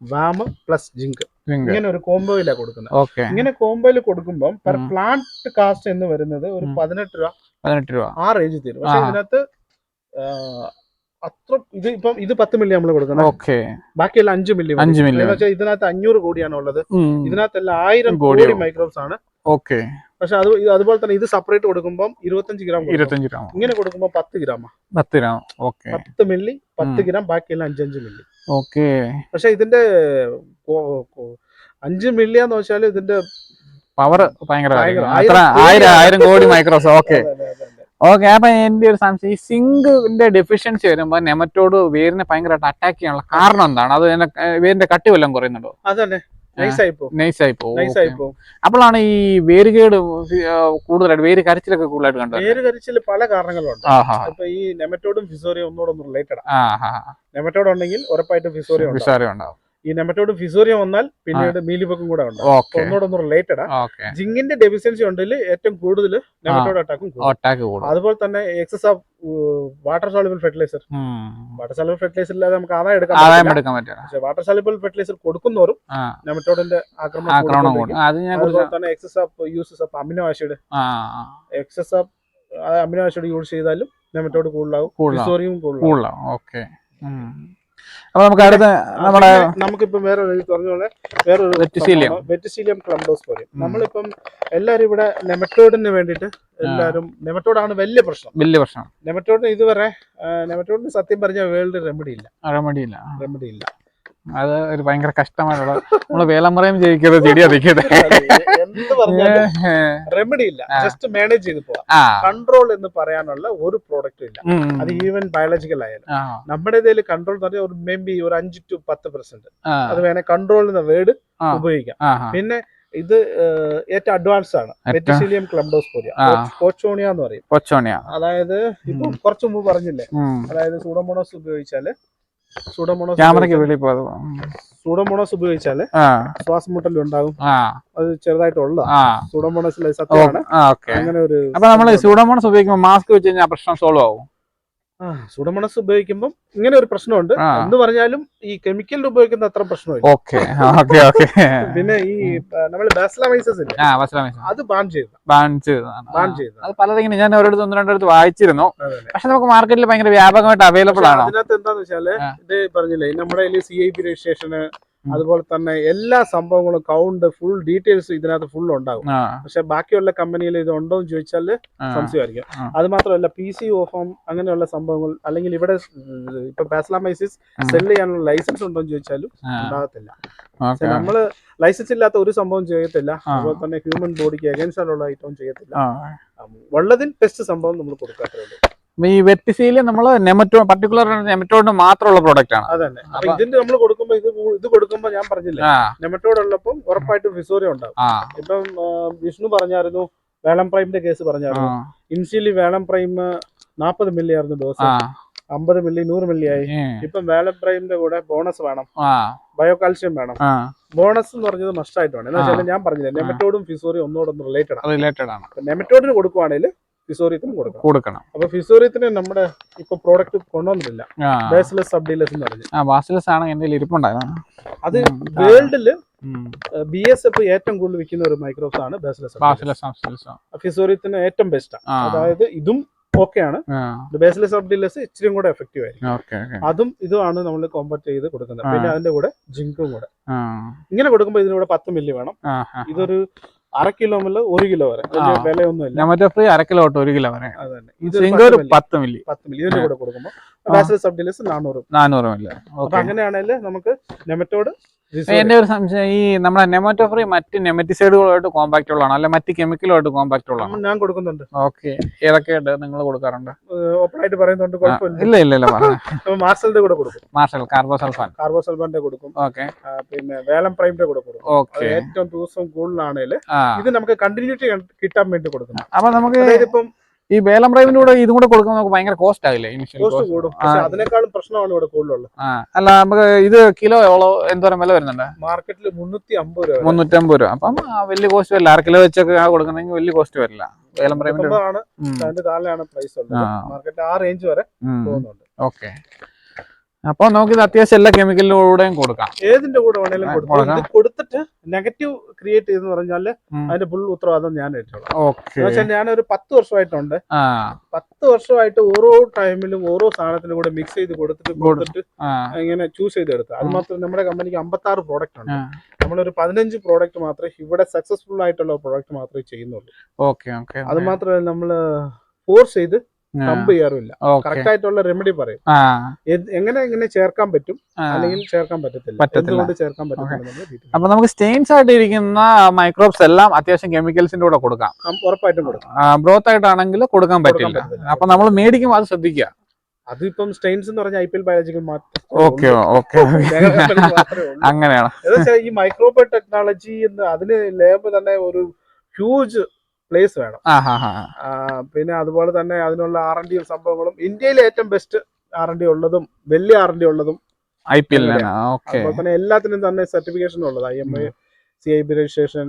VAM plus zinc ഇങ്ങനെ ഒരു കോംബോയിലാണ് കൊടുക്കുന്നത്. ഇങ്ങനെ കോംബോയിൽ കൊടുക്കുമ്പോൾ പെർ. പ്ലാന്റ് കാസ്റ്റ് എന്ന് വരുന്നത് ഒരു. പതിനെട്ട് രൂപ പതിനെട്ട് രൂപ. ആ റേഞ്ച് തരും. പക്ഷെ. ഇതിനകത്ത് അത്ര ഇത് ഇപ്പം ഇത് പത്ത് മില്ലി നമ്മൾ കൊടുക്കണം. ഓക്കെ. ബാക്കിയെല്ലാം അഞ്ച് മില്ലി അഞ്ച് മില്ലി. എന്ന് വെച്ചാൽ ഇതിനകത്ത് അഞ്ഞൂറ് കോടിയാണ് ഉള്ളത്. ഇതിനകത്ത് ഇതിനകത്തെല്ലാം ആയിരം കോടി മൈക്രോസ് ആണ്. ഓക്കെ. പക്ഷെ അത് അതുപോലെ തന്നെ ഇത് സെപ്പറേറ്റ് കൊടുക്കുമ്പോൾ ഇരുപത്തഞ്ച് ഗ്രാം ഇരുപത്തഞ്ച് ഗ്രാം. ഇങ്ങനെ കൊടുക്കുമ്പോൾ പത്ത് ഗ്രാം പത്ത് ഗ്രാം. ഓക്കെ. പത്ത് മില്ലി പത്ത്. ഗ്രാം ബാക്കിയെല്ലാം അഞ്ചഞ്ച് മില്ലി. ഓക്കെ. പക്ഷെ ഇതിന്റെ അഞ്ച് മില്ലി മില്ലിയാന്ന് വെച്ചാൽ ഇതിന്റെ പവർ ഭയങ്കര. അത്ര ആയിരം ആയിരം കോടി മൈക്രോസ് ഓക്കെ. ഓക്കെ അപ്പൊ എന്റെ ഒരു സംശയം ഈ സിങ്കിന്റെ ഡെഫിഷ്യൻസി വരുമ്പോൾ നെമറ്റോട് വേരിനെ ഭയങ്കരമായിട്ട് അറ്റാക്ക് ചെയ്യാനുള്ള കാരണം എന്താണ്? അത് വേരിന്റെ കട്ടി വല്ലതും കുറയുന്നുണ്ടോ? അതന്നെ. അപ്പോഴാണ് ഈ വേരുകേട് കൂടുതലായിട്ട് വേര് കരച്ചിലൊക്കെ കൂടുതലായിട്ട് കണ്ടത്? വേര് കരച്ചിൽ പല കാരണങ്ങളുണ്ട്. ഇപ്പൊ ഈ നെമറ്റോഡും ഫിസോറിയും ഒന്നോടൊന്നും റിലേറ്റഡ് ആ. നെമറ്റോഡ് ഉണ്ടെങ്കിൽ ഉറപ്പായിട്ടും ഫിസോറിയും വിഷാരം ഉണ്ടാവും. ഈ നെമറ്റോഡ് ഫിസോറിയ വന്നാൽ പിന്നീട് മീലിബക്കും കൂടെ ഉണ്ട്. ഒന്നോടൊന്ന് റിലേറ്റഡ് ജിങ്ങിന്റെ ഡെഫിഷ്യൻസി ഉണ്ടെങ്കിൽ ഏറ്റവും കൂടുതൽ നെമറ്റോഡ് അറ്റാക്കും കൂടും. അതുപോലെ തന്നെ excess of water soluble fertiliser. Water soluble fertiliser ഇല്ലാതെ നമുക്ക് ആദായം എടുക്കാൻ പറ്റില്ല. പക്ഷെ വാട്ടർ സോളിബിൾ ഫെർട്ടിലൈസർ കൊടുക്കുന്നവരും നെമറ്റോഡിന്റെ ആക്രമണം അതുപോലെ തന്നെ excess of uses of amino acid excess of amino acid use ചെയ്താലും നെമറ്റോഡ് കൂടുതലാകും കൂടുതലാവും. ഓക്കെ അപ്പൊ നമുക്ക് അടുത്ത നമ്മുടെ നമുക്കിപ്പോ വേറെ ഒരു ഇത് പറഞ്ഞ പോലെ വേറൊരു വെറ്റിസീലിയം വെറ്റിസീലിയം ക്ലംബോസ് ഉം. നമ്മളിപ്പം എല്ലാരും ഇവിടെ നെമറ്റോഡിന് വേണ്ടിയിട്ട് എല്ലാരും നെമറ്റോഡാണ് വലിയ പ്രശ്നം. വലിയ പ്രശ്നം. നെമറ്റോഡിന് ഇതുവരെ നെമറ്റോഡിന് സത്യം പറഞ്ഞ വേൾഡ് റെമഡി ഇല്ല. റെമഡി ഇല്ല. റെമഡി ഇല്ല. അത് ഒരു ഭയങ്കര കഷ്ടമായിട്ടുള്ള നമ്മൾ വേലമ്പറയും ജയിക്കരുത് ചെടി അധികം റെമഡി ഇല്ല. ജസ്റ്റ് മാനേജ് ചെയ്ത് പോവാം. കൺട്രോൾ എന്ന് പറയാനുള്ള ഒരു പ്രോഡക്റ്റും ഇല്ല. അത് ഈവൻ ബയോളജിക്കൽ ആയാലും. നമ്മുടെ ഇതിൽ കൺട്രോൾ എന്ന് പറഞ്ഞാൽ ഒരു മേ ബി ഒരു അഞ്ച് ടു പത്ത് പെർസെന്റ് അത് വേണേ കൺട്രോൾ എന്ന വേർഡ് ഉപയോഗിക്കാം. പിന്നെ ഇത് ഏറ്റവും അഡ്വാൻസ് ആണ്. മെറ്റിസിലിയം പെറ്റിസിലിയം ക്ലംഡോസ്പോരിയ ആ. എന്ന് പറയും. അതായത് ഇപ്പൊ കുറച്ചു മുമ്പ് പറഞ്ഞില്ലേ? അതായത് സൂഡോമോണോസ് ഉപയോഗിച്ചാൽ ക്യാമറയ്ക്ക് വെളിയിൽ പോയത് സൂഡോമോണോസ് ഉപയോഗിച്ചാൽ ആ. ശ്വാസം മുട്ടൽ ഉണ്ടാകും അത് ചെറുതായിട്ടുള്ള സത്യമാണ്. അങ്ങനെ ഒരു അപ്പൊ നമ്മൾ സൂഡോമോണസ് ഉപയോഗിക്കുമ്പോൾ മാസ്ക് വെച്ച് കഴിഞ്ഞാൽ പ്രശ്നം സോൾവ് ആവും. സൂഡോമോണസ് ഉപയോഗിക്കുമ്പോൾ ഇങ്ങനെ ഒരു പ്രശ്നമുണ്ട്. എന്ന് പറഞ്ഞാലും ഈ കെമിക്കൽ ഉപയോഗിക്കുന്ന അത്ര പ്രശ്നമില്ല. ഓക്കെ. Okay okay. പിന്നെ ഈ നമ്മൾ ബാസ്ലാമൈസസ് ഇല്ലേ? അത് ബാൻ ചെയ്ത ബാൻ ചെയ്തതാണ്. ബാൻ. ചെയ്ത അത് പലതിങ്ങനെ ഞാൻ ഒരിടത്ത് ഒന്ന് രണ്ടിടത്ത് വായിച്ചിരുന്നു. പക്ഷെ നമുക്ക് മാർക്കറ്റിൽ ഭയങ്കര വ്യാപകമായിട്ട് അവൈലബിൾ ആണ്. അതിനകത്ത് എന്താന്ന് വെച്ചാൽ ഇത് പറഞ്ഞില്ലേ നമ്മുടെ സി ഐ പി രജിസ്ട്രേഷന്. അതുപോലെ തന്നെ എല്ലാ സംഭവങ്ങളും കൗണ്ട് ഫുൾ ഡീറ്റെയിൽസ് ഇതിനകത്ത് ഫുൾ ഉണ്ടാകും. പക്ഷെ ബാക്കിയുള്ള കമ്പനിയിൽ ഇത് ഉണ്ടോ എന്ന് ചോദിച്ചാൽ. സംശയമായിരിക്കും. അത് മാത്രമല്ല പി സി ഓഫം അങ്ങനെയുള്ള സംഭവങ്ങൾ അല്ലെങ്കിൽ ഇവിടെ ഇപ്പൊ പാസ്ലാമൈസിസ് സെൽ ചെയ്യാനുള്ള ലൈസൻസ് ഉണ്ടോ എന്ന് ചോദിച്ചാലും ഉണ്ടാകത്തില്ല. പക്ഷെ നമ്മൾ ലൈസൻസ് ഇല്ലാത്ത ഒരു സംഭവം ചെയ്യത്തില്ല. അതുപോലെ തന്നെ ഹ്യൂമൻ ബോഡിക്ക് അഗൻസ്റ്റ് ഉള്ള ഐറ്റവും ചെയ്യത്തില്ല. ഉള്ളതിൽ ടെസ്റ്റ് സംഭവം നമ്മൾ കൊടുക്കാത്തേ ഈ വെറ്റിസീൽ നമ്മൾ നെമറ്റോ പർട്ടിക്കുലർ നെമറ്റോഡിന് മാത്രമുള്ള പ്രോഡക്റ്റ് ആണ്. അതന്നെ. ഇതിന്റെ നമ്മൾ കൊടുക്കുമ്പോ ഇത് ഇത് കൊടുക്കുമ്പോ ഞാൻ പറഞ്ഞില്ല നെമറ്റോഡ് ഉള്ളപ്പം ഉറപ്പായിട്ടും ഫിസോറിയ ഉണ്ടാവും. ഇപ്പം വിഷ്ണു പറഞ്ഞായിരുന്നു വേളം പ്രൈമിന്റെ കേസ് പറഞ്ഞായിരുന്നു. ഇൻസിലി വേളം പ്രൈം നാപ്പത് മില്ലി ആയിരുന്നു ഡോസ് അമ്പത് മില്ലി നൂറ് മില്ലി ആയി ഇപ്പം വേളം പ്രൈമിന്റെ കൂടെ ബോണസ് വേണം. ബയോ കാൽഷ്യം വേണം. ബോണസ് എന്ന് പറഞ്ഞത് മസ്റ്റ് ആയിട്ടാണ്. എന്ന് വെച്ചാൽ ഞാൻ പറഞ്ഞില്ല നെമറ്റോഡും ഫിസോറിയും ഒന്നോടൊന്ന് റിലേറ്റഡ് ആണ്. റിലേറ്റഡ് ആണ്. നെമറ്റോഡിന് കൊടുക്കുവാണെങ്കിൽ ഫിസോറിയത്തിനും കൊടുക്കണം. കൊടുക്കണം. അപ്പൊ ഫിസോറിയത്തിന് നമ്മുടെ ഇപ്പൊ പ്രോഡക്റ്റ് കൊണ്ടുവന്നിട്ടില്ല. ബേസ്ലെസ് സബ് ഡീലേഴ്സ് എന്ന് പറഞ്ഞു. ആ ബേസ്ലെസ് ആണ് എന്റെ ഇരിപ്പുണ്ടായിരുന്നു. അത്. വേൾഡിൽ. ബി എസ് എഫ് ഏറ്റവും കൂടുതൽ വിൽക്കുന്ന ഒരു മൈക്രോസ് ആണ് ബേസ്ലെസ് ഫിസോറിയത്തിന് ഏറ്റവും ബെസ്റ്റ് അതായത് ഇതും ഓക്കെയാണ് ബേസ്ലെസ് സബ് ഡീലേഴ്സ് ഇച്ചിരി കൂടെ എഫക്റ്റീവ് ആയിരിക്കും. ഓക്കേ ഓക്കെ അതും ഇതുമാണ് നമ്മൾ കോമ്പാക്ട് ചെയ്ത് കൊടുക്കുന്നത്. പിന്നെ അതിന്റെ കൂടെ ജിങ്കും കൂടെ. ഇങ്ങനെ കൊടുക്കുമ്പോൾ ഇതിനൂടെ കൂടെ പത്ത് മില്ലി വേണം. ഇതൊരു അര കിലോ മുതൽ ഒരു കിലോ വരെ. വിലയൊന്നുമില്ല നെമറ്റോ ഫ്രീ അര കിലോ തൊട്ട് ഒരു കിലോ വരെ. ഒരു പത്ത് മില്ലി. പത്ത് മില്ലി. ഇതിന്റെ കൂടെ കൊടുക്കുമ്പോൾ. ബാസിലസ് സബ് ഡീലേഴ്സ് നാനൂറ്. നാനൂറ് മില്ലി. അപ്പൊ അങ്ങനെയാണെങ്കിൽ നമുക്ക് നെമറ്റോട് എന്റെ ഒരു സംശയം ഈ നമ്മുടെ നെമറ്റോ ഫ്രീ മറ്റ് നെമറ്റിസൈഡുകളായിട്ട് കോമ്പാക്ട് ഉള്ളതാണ് അല്ലെ മറ്റ് കെമിക്കലുമായിട്ട് കോമ്പാക്ട് ഉള്ളതാണ് ഞാൻ കൊടുക്കുന്നുണ്ട്. ഓക്കെ. ഏതൊക്കെയായിട്ട് നിങ്ങൾ കൊടുക്കാറുണ്ട്? ഓപ്പൺ ആയിട്ട് പറയുന്നുണ്ട് ഇല്ല മാർസലിന്റെ കൂടെ കൊടുക്കും. മാർഷൽ കാർബോസൾഫാൻ കൊടുക്കും. ഓക്കെ. പിന്നെ വേലം പ്രൈമിന്റെ കൂടെ കൊടുക്കും. ഓക്കെ. ഏറ്റവും ദിവസം കൂടുതലാണെങ്കിൽ ഇത് നമുക്ക് കണ്ടിന്യൂറ്റി കിട്ടാൻ വേണ്ടി കൊടുക്കണം. അപ്പൊ നമുക്ക് ഇപ്പം ഈ വേലം പ്രൈമിന്റെ കൂടെ ഇതും കൂടെ കൊടുക്കുമ്പോൾ നമുക്ക് ഭയങ്കര കോസ്റ്റ് ആകില്ലേ ഇനിഷ്യൽ അതിനേക്കാളും പ്രശ്നമാണ് ഇവിടെ കൂടുതലുള്ളത്. അല്ല നമുക്ക് ഇത് കിലോ എവളോ എന്തോരം വില വരുന്നുണ്ട്? മാർക്കറ്റിൽ മുന്നൂറ്റി അമ്പത് രൂപ മുന്നൂറ്റി അമ്പത് രൂപ. അപ്പം വലിയ കോസ്റ്റ് വരില്ല. അര കിലോ വെച്ചൊക്കെ കൊടുക്കുന്നെങ്കിൽ വലിയ കോസ്റ്റ് വരില്ല. വേലം പ്രൈമിന്റെ അതിന്റെ താഴെയാണ് പ്രൈസ് ഉള്ളത്. മാർക്കറ്റിൽ ആ റേഞ്ച് വരെ പോകുന്നുണ്ട്. ഓക്കെ. അപ്പോൾ ഇത് അത്യാവശ്യം എല്ലാ കെമിക്കലിലൂടെയും കൊടുക്കാം. ഏതിന്റെ കൂടെ വേണേലും കൊടുക്കാം. കൊടുത്തിട്ട് നെഗറ്റീവ് ക്രിയേറ്റ് ചെയ്തെന്ന് പറഞ്ഞാൽ ഉം. അതിന്റെ ഫുൾ ഉത്തരവാദിത്തം ഞാൻ ഏറ്റോളാം വെച്ചാൽ ഞാനൊരു പത്ത് വർഷമായിട്ടുണ്ട്. പത്ത് വർഷമായിട്ട് ഓരോ ടൈമിലും ഓരോ സാധനത്തിനും കൂടെ മിക്സ് ചെയ്ത് കൊടുത്തിട്ട് കൊടുത്തിട്ട് ഇങ്ങനെ ചൂസ് ചെയ്തെടുക്കാം അത് മാത്രം നമ്മുടെ കമ്പനിക്ക് അമ്പത്തി ആറ് പ്രോഡക്റ്റ് ഉണ്ട്. നമ്മളൊരു പതിനഞ്ച് പ്രോഡക്റ്റ് മാത്രമേ ഇവിടെ സക്സസ്ഫുൾ ആയിട്ടുള്ള പ്രോഡക്റ്റ് മാത്രമേ ചെയ്യുന്നുള്ളൂ. ഓക്കെ ഓക്കെ അത് മാത്രമല്ല നമ്മൾ ഫോഴ്സ് ചെയ്ത് കമ്പ് ചെയ്യാറില്ല കറക്റ്റ് ആയിട്ടുള്ള റെമഡി പറയും. എങ്ങനെ എങ്ങനെ ചേർക്കാൻ പറ്റും അല്ലെങ്കിൽ ചേർക്കാൻ പറ്റത്തില്ല. എന്തുകൊണ്ട് ചേർക്കാൻ പറ്റത്തില്ല detail. അപ്പൊ നമുക്ക് സ്റ്റെയിൻസ് ആയിട്ട് ഇരിക്കുന്ന മൈക്രോബ്സ് എല്ലാം അത്യാവശ്യം കെമിക്കൽസിന്റെ കൂടെ കൊടുക്കാം. ഉറപ്പായിട്ടും കൊടുക്കാം. ബ്രോത്ത് ആയിട്ടാണെങ്കിൽ കൊടുക്കാൻ പറ്റില്ല. അപ്പൊ നമ്മൾ മേടിക്കുമ്പോൾ അത് ശ്രദ്ധിക്കുക. അതിപ്പം സ്റ്റെയിൻസ് എന്ന് പറഞ്ഞ I P L biological okay okay. അങ്ങനെയാണ്. ഈ മൈക്രോബയോ ടെക്നോളജി എന്ന് അതിന് ലേബ് തന്നെ ഒരു ഹ്യൂജ് പ്ലേസ് വേണം. പിന്നെ അതുപോലെ തന്നെ അതിനുള്ള ആർ എൻ ഡി സംഭവങ്ങളും ഇന്ത്യയിലെ ഏറ്റവും ബെസ്റ്റ് ആർ എൻ ഡി ഉള്ളതും വലിയ ആർ എൻ ഡി ഉള്ളതും ഐ പി എൽ ഓക്കെ അതുപോലെ തന്നെ എല്ലാത്തിനും തന്നെ സർട്ടിഫിക്കേഷൻ ഉള്ളത്. I M I C I B registration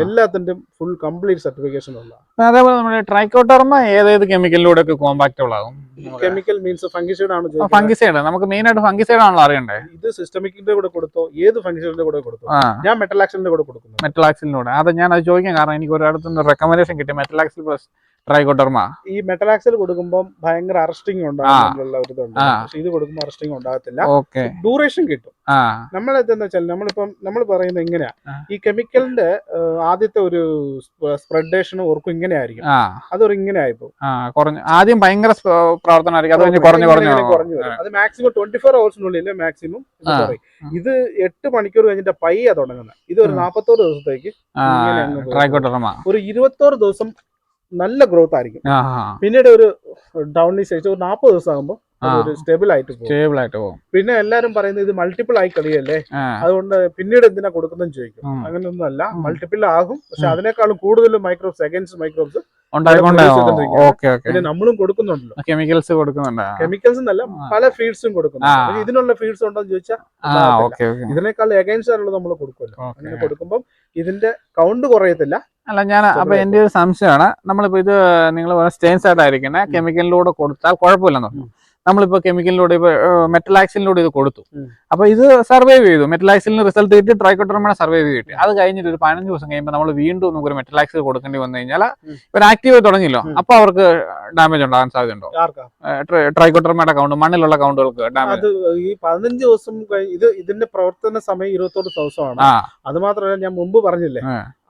എല്ലാത്തിന്റെയും ഫുൾ കംപ്ലീറ്റ് സർട്ടിഫിക്കേഷൻ ഉള്ള. അതേപോലെ നമ്മുടെ ട്രൈക്കോട്ടർമ ഏതേത് കെമിക്കലിലൂടെ ഒക്കെ കോമ്പാക്റ്റബിൾ ആകും? കെമിക്കൽ മീൻസ് ഫംഗിസൈഡ് ആണ്. ഫംഗിസൈഡ് നമുക്ക് മെയിൻ ആയിട്ട് ഫംഗിസൈഡ് ആണല്ലോ അറിയണ്ടേ? ഇത് സിസ്റ്റമിക്കിന്റെ കൂടെ കൊടുത്തോ ഏത് ഫംഗിസൈഡിന്റെ കൂടെ കൊടുത്തോ? ഞാൻ മെറ്റലാക്സിന്റെ കൂടെ കൊടുക്കുന്നു. മെറ്റലാക്സിലൂടെ അത് ഞാൻ അത് ചോദിക്കാൻ കാരണം എനിക്ക് ഒരിടത്തുനിന്ന് റെക്കമെൻഡേഷൻ കിട്ടി. മെറ്റലാക്സിൽ പ്ലസ് ട്രൈക്കോട്ടർമ ഈ മെറ്റലാക്സിൽ കൊടുക്കുമ്പോൾ ഭയങ്കര അറസ്റ്റിംഗ് ഉണ്ടാകുന്നുള്ള ഒരു ഇതുണ്ട് പക്ഷെ ഇത് കൊടുക്കുമ്പോൾ അറസ്റ്റിംഗ് ഉണ്ടാകത്തില്ല. ഡ്യൂറേഷൻ കിട്ടും. നമ്മൾ എന്താ വെച്ചാൽ നമ്മളിപ്പം നമ്മൾ പറയുന്നത് ഇങ്ങനെയാ. ഈ കെമിക്കലിന്റെ ആദ്യത്തെ ഒരു സ്പ്രെഡേഷനും ഓർക്കും ഇങ്ങനെ ആയിരിക്കും അതൊരു ഇങ്ങനെ ആയിപ്പോ ആദ്യം ഭയങ്കര പ്രവർത്തനം പ്രവർത്തനമായിരിക്കും അത് കുറഞ്ഞു കുറഞ്ഞു കുറഞ്ഞു അത് മാക്സിമം ട്വന്റി ഫോർ ഹവേഴ്സിനുള്ളിൽ മാക്സിമം ഇത് എട്ട് മണിക്കൂർ കഴിഞ്ഞിട്ട് പയ്യ തുടങ്ങുന്നത്. ഇത് ഒരു. നാപ്പത്തോറ് ദിവസത്തേക്ക് ഒരു ഇരുപത്തോറ് ദിവസം നല്ല ഗ്രോത്ത് ആയിരിക്കും. പിന്നീട് ഒരു ഡൗൺ ശേഷം ഒരു നാൽപ്പത് ദിവസം ആകുമ്പോൾ സ്റ്റേബിൾ ആയിട്ട് സ്റ്റേബിൾ ആയിട്ട് പോകും. പിന്നെ എല്ലാരും പറയുന്നത് ഇത് മൾട്ടിപ്പിൾ ആയി കളിയല്ലേ? അതുകൊണ്ട് പിന്നീട് എന്തിനാ കൊടുക്കുന്നതെന്ന് ചോദിക്കും. അങ്ങനെയൊന്നും അല്ല മൾട്ടിപ്പിൾ ആകും. പക്ഷെ. അതിനേക്കാളും കൂടുതൽ മൈക്രോ സെക്കൻഡ്സ് മൈക്രോബ്സ് പിന്നെ നമ്മളും കൊടുക്കുന്നുണ്ടല്ലോ. കെമിക്കൽസ് കൊടുക്കുന്നുണ്ട്. കെമിക്കൽസ് എന്നല്ല പല ഫീഡ്സും കൊടുക്കുന്നുണ്ട്. ഇതിനുള്ള ഫീഡ്സ് ഉണ്ടോ എന്ന് ചോദിച്ചാൽ ഇതിനേക്കാൾ അഗൈൻസ്റ്റ് ആയിട്ടുള്ളത് നമ്മൾ കൊടുക്കുമല്ലോ. അങ്ങനെ കൊടുക്കുമ്പോൾ ഇതിന്റെ കൗണ്ട് കുറയത്തില്ല. അല്ല ഞാൻ അപ്പൊ. എന്റെ ഒരു സംശയമാണ്. നമ്മളിപ്പോ ഇത് നിങ്ങൾ സ്റ്റെയിൻസ് ആയിട്ടായിരിക്കണേ. കെമിക്കലിലൂടെ കൊടുത്താൽ കുഴപ്പമില്ലെന്ന് പറഞ്ഞു. നമ്മളിപ്പോ കെമിക്കലിലൂടെ ഇപ്പൊ മെറ്റലാക്സിലൂടെ ഇത് കൊടുത്തു. അപ്പോൾ അപ്പൊ ഇത് സർവൈവ് ചെയ്തു. മെറ്റലാക്സിലിന് റിസൾട്ട് കിട്ടി ട്രൈക്കോട്ടർമേണ സർവൈവ് കിട്ടി. അത് കഴിഞ്ഞിട്ട് ഒരു പതിനഞ്ച് ദിവസം കഴിയുമ്പോൾ നമ്മൾ വീണ്ടും നമുക്ക് ഒരു മെറ്റലാക്സിൽ കൊടുക്കേണ്ടി വന്നു കഴിഞ്ഞാൽ. ഇവർ ആക്റ്റീവ് തുടങ്ങിയല്ലോ. അപ്പോൾ അപ്പൊ അവർക്ക് ഡാമേജ് ഉണ്ടാകാൻ സാധ്യതയുണ്ടോ? ട്രൈക്കോട്ടർമയുടെ കൗണ്ട് മണ്ണിലുള്ള കൗണ്ടുകൾക്ക് ഡാമേജ് അത് ഈ പതിനഞ്ച് ദിവസം ഇത് ഇതിന്റെ പ്രവർത്തന സമയം ഇരുപത്തോട് ദിവസമാണ്. അത് മാത്രമല്ല ഞാൻ മുമ്പ് പറഞ്ഞില്ലേ?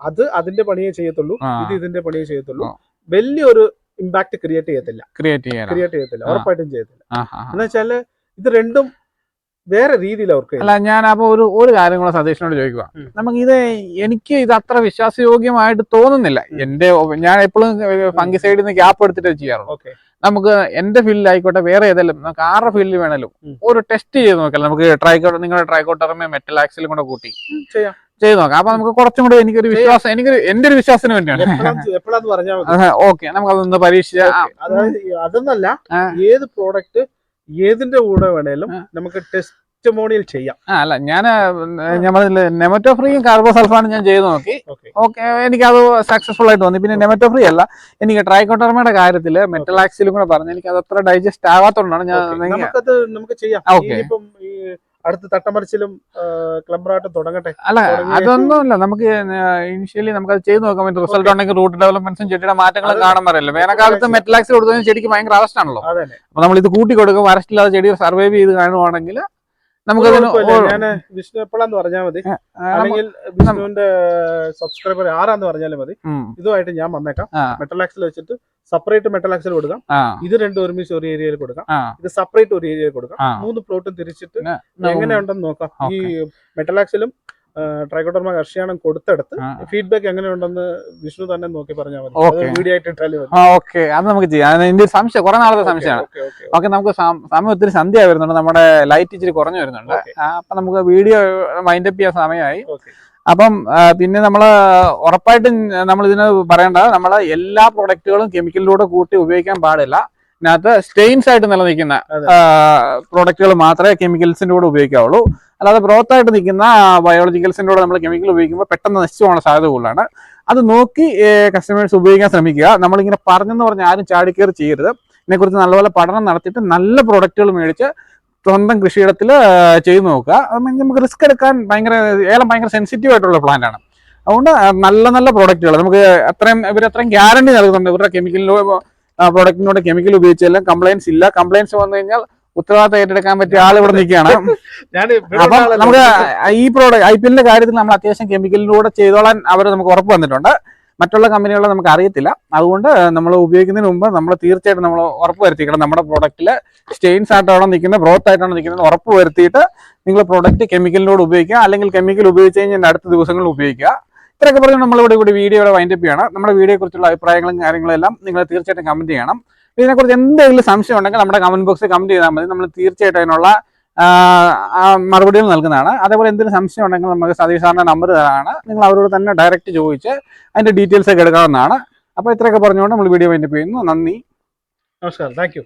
അത് അതിന്റെ പണിയെ ചെയ്യത്തുള്ളൂ. ഇത് ഇതിന്റെ പണിയെ ചെയ്യത്തുള്ളൂ. വലിയൊരു ഇമ്പാക്ട് ക്രിയേറ്റ് ചെയ്യത്തില്ല. ക്രിയേറ്റ് ചെയ്യാൻ ക്രിയേറ്റ് ചെയ്യത്തില്ല. ഉറപ്പായിട്ടും ചെയ്യത്തില്ല. ആ ആ എന്ന് വെച്ചാൽ ഇത് രണ്ടും വേറെ രീതിയിൽ അവർക്ക് അല്ല ഞാൻ അപ്പൊ ഒരു ഒരു കാര്യം കൂടെ സതീഷിനോട് ചോദിക്കുക നമുക്ക് ഇത് എനിക്ക് ഇത് അത്ര വിശ്വാസയോഗ്യമായിട്ട് തോന്നുന്നില്ല. എന്റെ ഞാൻ എപ്പോഴും ഫംഗിസൈഡിൽ നിന്ന് ഗ്യാപ്പ് എടുത്തിട്ട് ചെയ്യാറുള്ളൂ. ഓക്കെ നമുക്ക് എന്റെ ഫീൽഡിൽ ആയിക്കോട്ടെ വേറെ ഏതെങ്കിലും നമുക്ക് ആറ് ഫീൽഡിൽ വേണമല്ലോ ഒരു ടെസ്റ്റ് ചെയ്ത് നോക്കാം. നമുക്ക് ട്രൈക്കോട്ട് നിങ്ങളുടെ ട്രൈക്കോട്ടറിനെ മെറ്റൽ ആക്സിലും കൂടെ കൂട്ടി. ചെയ്ത് നോക്കാം. അപ്പൊ നമുക്ക് കുറച്ചും കൂടെ എനിക്കൊരു വിശ്വാസം എനിക്ക് എന്റെ ഒരു വിശ്വാസത്തിന് വേണ്ടിയാണ്. ഓക്കെ. നമുക്ക് അതൊന്ന് പരീക്ഷിച്ച അതൊന്നല്ല ഏത് പ്രോഡക്റ്റ് ഏതിന്റെ കൂടെ വേണേലും നമുക്ക് നമുക്ക് ടെസ്റ്റിമോണിയൽ ചെയ്യാം. അല്ല ഞാൻ നെമറ്റോ ഫ്രീയും നെമറ്റോഫ്രീയും കാർബോസൾഫാനും ഞാൻ ചെയ്ത് നോക്കി. ഓക്കെ എനിക്ക് എനിക്കത് സക്സസ്ഫുൾ ആയിട്ട് തോന്നി പിന്നെ നെമറ്റോ ഫ്രീ അല്ല എനിക്ക് ട്രൈക്കോട്ടർമയുടെ കാര്യത്തിൽ മെറ്റൽ ആക്സിലും കൂടെ പറഞ്ഞു. എനിക്ക് അത് അത്ര ഡൈജസ്റ്റ് ആവാത്തോണ്ടാണ് ഞാൻ നമുക്കത് നമുക്ക് ചെയ്യാം. ഓക്കെ. അടുത്ത തട്ടമറിച്ചിലും ക്ലംബറായിട്ടും തുടങ്ങട്ടെ? അല്ല. അതൊന്നുമില്ല. നമുക്ക് ഇനിഷ്യലി നമുക്ക് അത് ചെയ്ത് നോക്കാൻ പറ്റും റിസൾട്ട് ഉണ്ടെങ്കിൽ റൂട്ട് ഡെവലപ്മെന്റ്സും ചെടിയുടെ മാറ്റങ്ങളും കാണാൻ പറയല്ലോ. വേനൽക്കാലത്ത് മെറ്റലാക്സിൽ കൊടുത്തു ചെടിക്ക് ഭയങ്കര അറസ്റ്റ് ആണല്ലോ അപ്പൊ നമ്മൾ ഇത് കൂട്ടി കൊടുക്കും അറസ്റ്റില്ലാതെ ചെടി സർവൈവ് ചെയ്ത് കാണുവാണെങ്കിൽ നമുക്കതിന് ഞാൻ വിഷ്ണു എപ്പോഴാന്ന് പറഞ്ഞാൽ മതി. അല്ലെങ്കിൽ വിഷ്ണുവിന്റെ സബ്സ്ക്രൈബർ ആരാന്ന് പറഞ്ഞാലും മതി. ഇതുമായിട്ട് ഞാൻ വന്നേക്കാം. മെറ്റൽ ആക്സിൽ വെച്ചിട്ട് സെപ്പറേറ്റ് മെറ്റലാക്സിൽ കൊടുക്കാം. ആ, ഇത് രണ്ടും ഒരുമിച്ച് ഒരു ഏരിയയിൽ കൊടുക്കാം. ഇത് സെപ്പറേറ്റ് ഒരു ഏരിയയിൽ കൊടുക്കാം. മൂന്ന് പ്ലോട്ടും തിരിച്ചിട്ട് എങ്ങനെയുണ്ടെന്ന് നോക്കാം. ഈ മെറ്റലാക്സിലും ട്രൈക്കോട്ടർമ കർഷിയാണം കൊടുത്തെടുത്ത്. ഫീഡ്ബാക്ക് എങ്ങനെയുണ്ടെന്ന് വിഷ്ണു തന്നെ നോക്കി പറഞ്ഞാൽ മതി. വീഡിയോ ആയിട്ട് ഇട്ടാലും ഓക്കെ അത് നമുക്ക് ചെയ്യാം. എന്റെ സംശയം കുറെ നാളത്തെ സംശയമാണ്. ഓക്കെ നമുക്ക് സമയം ഒത്തിരി സന്ധ്യ വരുന്നുണ്ട്. നമ്മുടെ ലൈറ്റ് ഇച്ചിരി കുറഞ്ഞു വരുന്നുണ്ട്. അപ്പൊ നമുക്ക് വീഡിയോ മൈൻഡ് അപ്പ് ചെയ്യാൻ സമയമായി. അപ്പം പിന്നെ നമ്മൾ ഉറപ്പായിട്ടും നമ്മൾ ഇതിന് പറയേണ്ടത് നമ്മൾ എല്ലാ പ്രൊഡക്റ്റുകളും കെമിക്കലിലൂടെ കൂട്ടി ഉപയോഗിക്കാൻ പാടില്ല. ഇതിനകത്ത് സ്റ്റെയിൻസ് ആയിട്ട് നിലനിൽക്കുന്ന. പ്രോഡക്റ്റുകൾ മാത്രമേ കെമിക്കൽസിന്റെ കൂടെ ഉപയോഗിക്കാവുള്ളൂ. അല്ലാതെ ഗ്രോത്ത് ആയിട്ട് നിൽക്കുന്ന ബയോളജിക്കൽസിന്റെ കൂടെ നമ്മൾ കെമിക്കൽ ഉപയോഗിക്കുമ്പോൾ പെട്ടെന്ന് നശിച്ചു പോകാൻ സാധ്യത കൂടുതലാണ്. അത് നോക്കി കസ്റ്റമേഴ്സ് ഉപയോഗിക്കാൻ ശ്രമിക്കുക. നമ്മളിങ്ങനെ പറഞ്ഞെന്ന് പറഞ്ഞ് ആരും ചാടിക്കയറി ചെയ്യരുത്. ഇതിനെക്കുറിച്ച് നല്ലപോലെ പഠനം നടത്തിയിട്ട് നല്ല പ്രോഡക്റ്റുകൾ മേടിച്ച് സ്വന്തം കൃഷിയിടത്തിൽ ചെയ്തു നോക്കുക. അത് നമുക്ക് റിസ്ക് എടുക്കാൻ ഭയങ്കര ഏലം ഭയങ്കര സെൻസിറ്റീവ് ആയിട്ടുള്ള പ്ലാന്റ് ആണ്. അതുകൊണ്ട് നല്ല നല്ല പ്രോഡക്റ്റുകൾ നമുക്ക് അത്രയും ഇവർ അത്രയും ഗ്യാരണ്ടി നൽകുന്നുണ്ട്. ഇവരുടെ കെമിക്കലിലോ പ്രോഡക്റ്റിനോട് കെമിക്കൽ ഉപയോഗിച്ചാലും കംപ്ലൈൻസ് ഇല്ല. കംപ്ലൈൻസ് വന്നു കഴിഞ്ഞാൽ ഉത്തരവാദിത്തം ഏറ്റെടുക്കാൻ പറ്റിയ ആൾ ഇവിടെ നിൽക്കുകയാണ്. അപ്പം നമുക്ക് ഈ പ്രോഡക്റ്റ് ഐ പി എല്ലിന്റെ കാര്യത്തിൽ നമ്മൾ അത്യാവശ്യം കെമിക്കലിലൂടെ ചെയ്തോളാൻ അവർ നമുക്ക് ഉറപ്പ് വന്നിട്ടുണ്ട്. മറ്റുള്ള കമ്പനികളെ നമുക്ക് അറിയത്തില്ല. അതുകൊണ്ട് നമ്മൾ ഉപയോഗിക്കുന്നതിന് മുമ്പ് നമ്മൾ തീർച്ചയായിട്ടും നമ്മൾ ഉറപ്പ് വരുത്തിക്കണം. നമ്മുടെ പ്രോഡക്റ്റിൽ സ്റ്റെയിൻസ് ആയിട്ടാണോ നിൽക്കുന്നത് ബ്രോത്ത് ആയിട്ടാണോ നിൽക്കുന്നത് ഉറപ്പ് വരുത്തിയിട്ട് നിങ്ങൾ പ്രോഡക്റ്റ് കെമിക്കലിനോട് ഉപയോഗിക്കുക. അല്ലെങ്കിൽ കെമിക്കൽ ഉപയോഗിച്ച് കഴിഞ്ഞാൽ അടുത്ത ദിവസങ്ങളിൽ ഉപയോഗിക്കുക. ഇത്രയൊക്കെ പറഞ്ഞ് നമ്മളിവിടെ ഇവിടെ വീഡിയോയുടെ വൈൻഡപ്പ് ചെയ്യണം. നമ്മുടെ വീഡിയോയെക്കുറിച്ചുള്ള അഭിപ്രായങ്ങളും കാര്യങ്ങളും എല്ലാം നിങ്ങൾ തീർച്ചയായിട്ടും കമന്റ് ചെയ്യണം. ഇതിനെക്കുറിച്ച് എന്തെങ്കിലും സംശയം ഉണ്ടെങ്കിൽ നമ്മുടെ കമന്റ് ബോക്സിൽ കമന്റ് ചെയ്താൽ മതി. നമ്മൾ തീർച്ചയായിട്ടും അതിനുള്ള മറുപടികൾ നൽകുന്നതാണ്. അതേപോലെ എന്തെങ്കിലും സംശയം ഉണ്ടെങ്കിൽ നമുക്ക് സതീഷ് സാറിന്റെ നമ്പർ തരാണ് നിങ്ങൾ അവരോട് തന്നെ ഡയറക്റ്റ് ചോദിച്ച് അതിന്റെ ഡീറ്റെയിൽസ് ഒക്കെ എടുക്കാവുന്നതാണ്. അപ്പോൾ ഇത്രയൊക്കെ പറഞ്ഞുകൊണ്ട് നമ്മൾ വീഡിയോ വൈൻഡപ്പ് ചെയ്യുന്നു. നന്ദി. നമസ്കാരം. താങ്ക്